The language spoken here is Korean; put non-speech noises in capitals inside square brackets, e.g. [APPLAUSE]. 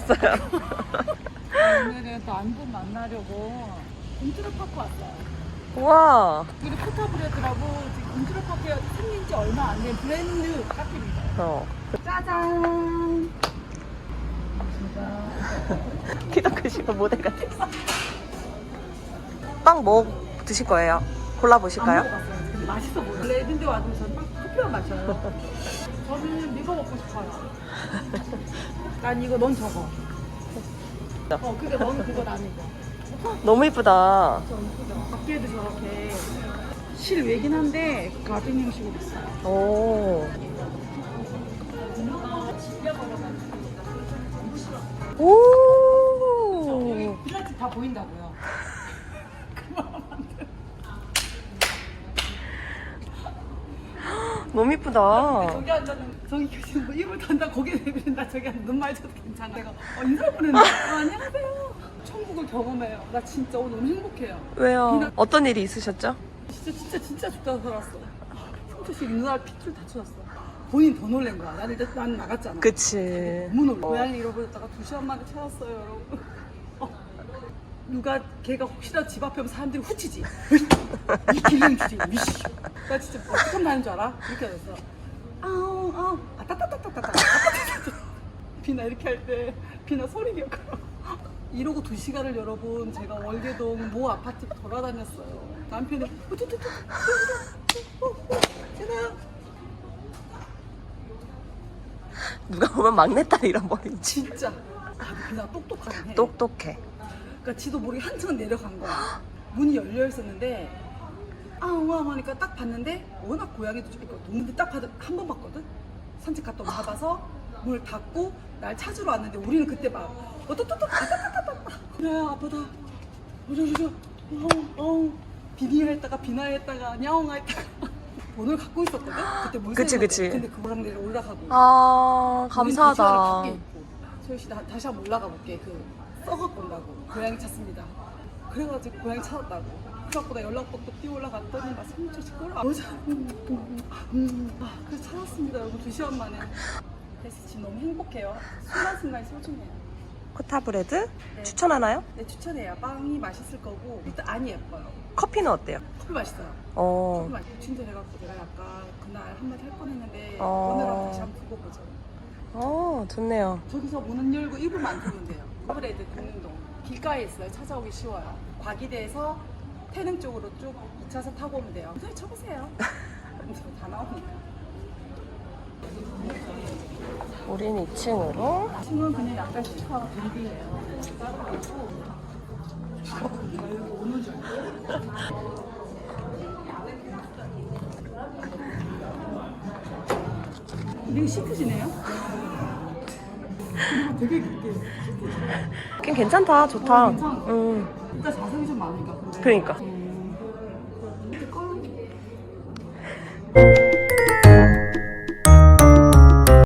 하셨어요? 오늘은 또 안분 만나려고 인트로파크 왔어요. 우와. 우리 코타브레드라고 지금 인트로파크가 생긴 지 얼마 안 된 브랜드 카페입니다. 어. 짜잔! [LAUGHS] 키도 크시고 모델 같았어. 빵뭐 드실 거예요? 골라보실까요? 안 먹어봤어요. 근데 맛있어 보여요. 원래 이런 데 와도 저는 막 커피만 마셔요. 저는 이거 먹고 싶어요. [LAUGHS] 난 이거, 넌 저거. 어, 그게 넌 그거, 난 이거. 너무 이쁘다. 좀 이쁘죠? 밖에도 저렇게 실외긴 한데 가든 형식으로 있어요. 오. 오. 빌라집 다 보인다고요. 너무 이쁘다. 저기 앉아는 저기 지금 뭐 입을 던다 고개 내밀다 저기 앉아 눈 마주쳐도 괜찮아. 내가 어, 인사를 보냈는데 어, 안녕하세요. 천국을 경험해요. 나 진짜 오늘 너무 행복해요. 왜요? 어떤 일이 있으셨죠? 진짜 진짜 진짜 죽다 살았어. 승철 씨 눈알 핏줄 다 쳐졌어. 본인 더 놀란 거야. 나는 일단 난 나갔잖아. 그치. 너무 놀라. 고양이 잃어버렸다가 두 시간 만에 찾았어요, 여러분. [LAUGHS] 어. 누가 걔가 혹시나 집 앞에 오면 사람들이 후치지. 이 길랭주지, 미씨. 나 진짜 어떻게 하면 나는 줄 알아? 이렇게 됐어. 아우, 아우, 아따따따따따따. 아따따따따. [LAUGHS] 비나 이렇게 할 때, 비나 소리 기억하고. 이러고 두 시간을 여러분, 제가 월계동 모 아파트 돌아다녔어요. 남편이, 우투투투, 제나야. 누가 보면 막내딸 잃어버린지. 진짜. 아, 비나 똑똑하긴 해. 똑똑해. 그러니까 지도 모르게 한층 내려간 거야. 문이 열려 있었는데 아웅 하니까 딱 봤는데 워낙 고양이도 좀 있고 동물들 딱 봐도 한번 봤거든. 산책 갔다 오고 봐봐서 문을 닫고 날 찾으러 왔는데 우리는 그때 막 어떠떠떠 아따따따따 그래 아빠다 우저우저 어우 어우 비니했다가 비나했다가 냐옹 했다가 번호를 갖고 있었거든. 그때 물 그치, 그치. 거. 근데 그거랑 내가 올라가고 아, 우린 감사하다. 도시락을 밖에 있고. 소희 씨 나, 다시 한번 올라가 볼게. 그 썩어고 온다고 고양이 찾습니다. 그래가지고 고양이 찾았다고. 나 연락복도 띄워 올라갔더니 막 3초 시끄러. 여자. 음. 아, 그래서 찾았습니다. 여러분 두 시간 만에. 그래서 지금 너무 행복해요. 순간순간이 소중해요. 코타브레드 네. 추천하나요? 네 추천해요. 빵이 맛있을 거고 일단 안이 예뻐요. 커피는 어때요? 커피 맛있어요. 어. 커피 맛있어. 진짜 돼갖고 내가 약간 그날 한마디 할 뻔했는데 어. 오늘은 다시 한번 두고 보죠. 어, 좋네요. 저기서 문은 열고 1분만 들면 돼요. 커브레드 공릉동. 길가에 있어요. 찾아오기 쉬워요. 과기대에서 태릉 쪽으로 쭉 2차선 타고 오면 돼요. 그냥 쳐보세요. 다 나오니까. 우린 2층으로. 친구는 그냥 약간 시커 밴딩이에요. 따로 있고. 나 여기 오는 줄 알고. 되게 시크시네요. 그리고 되게 깊게. 긴 괜찮다. 좋다. 어, 괜찮아. 응. 일단 자석이 좀 많으니까. 근데. 그러니까. 음.